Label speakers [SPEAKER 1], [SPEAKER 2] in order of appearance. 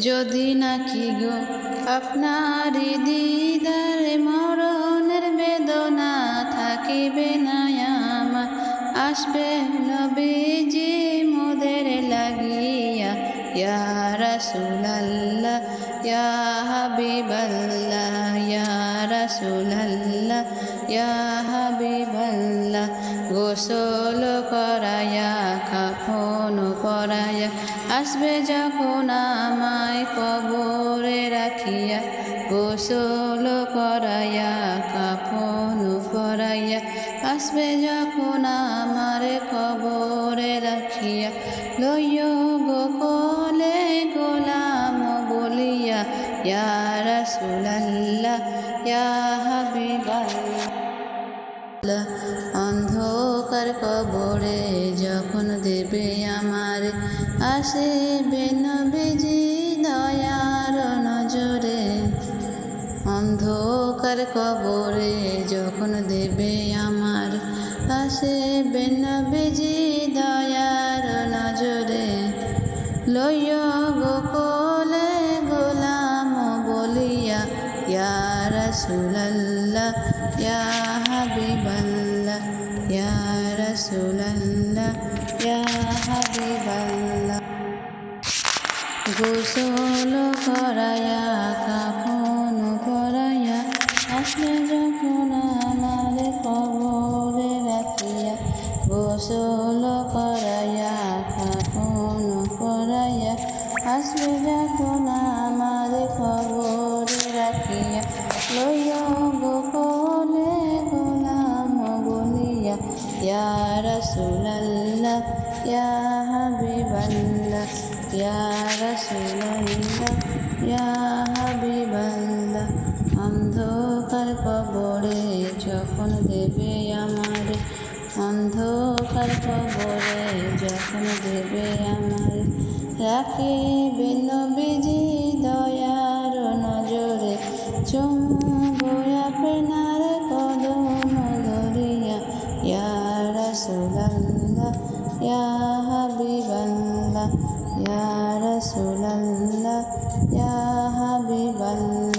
[SPEAKER 1] যদি নাকি গো আপনার দিদার মরণের বেদনা থাকিবে না আসবে নবীজি মোদের লাগিয়া, ইয়া রাসূলাল্লাহ, ইয়া হাবিবাল্লাহ, ইয়া রাসূলাল্লাহ, ইয়া হাবিবাল্লাহ, গোসল করায়া, কাফন পরায়া আসবে যখন আমায় কবরে রাখিয়া, গোসল করায়া কাফন পরাইয়া আসবে যখন আমার কবরে রাখিয়া লইয় গো কোলে গোলাম বলিয়া, ইয়া রাসূলাল্লাহ, ইয়া অন্ধকার কবরে যখন দেবে আসবে নবীজি দয়ার নজরে। অন্ধকার কবরে যখন দেবে আমার আসবে নবীজি দয়ার নজরে। লইয় গোকলে গোলাম বলিয়া, ইয়া রাসূলাল্লাহ, ইয়া হাবিবাল্লাহ ইয়া হাবিবাল্লাহ। গোসল করায়া কাফন করায়া আসলে যখন আমার কবরে রাখিয়া, গোসল করায়া কাফন করায়া আসবে যখন আমার কবরে রাখিয়া, লইয়া গোকলে গোলাম বলিয়া ইয়া রাসূলাল্লাহ, ইয়া হাবিবাল্লাহ। ইয়া রাসূলাল্লাহ ইয়া হাবিবাল্লাহ অন্ধকার কবরে যখন দেবে আমার অন্ধকার কবরে যখন দেবে আমার রাখিবে নবীজি দয়ার নজরে চুম্বো আপনার কদম ধরিয়া ইয়া या हबीबल्ला या रसूलल्ला या हबीबल्ला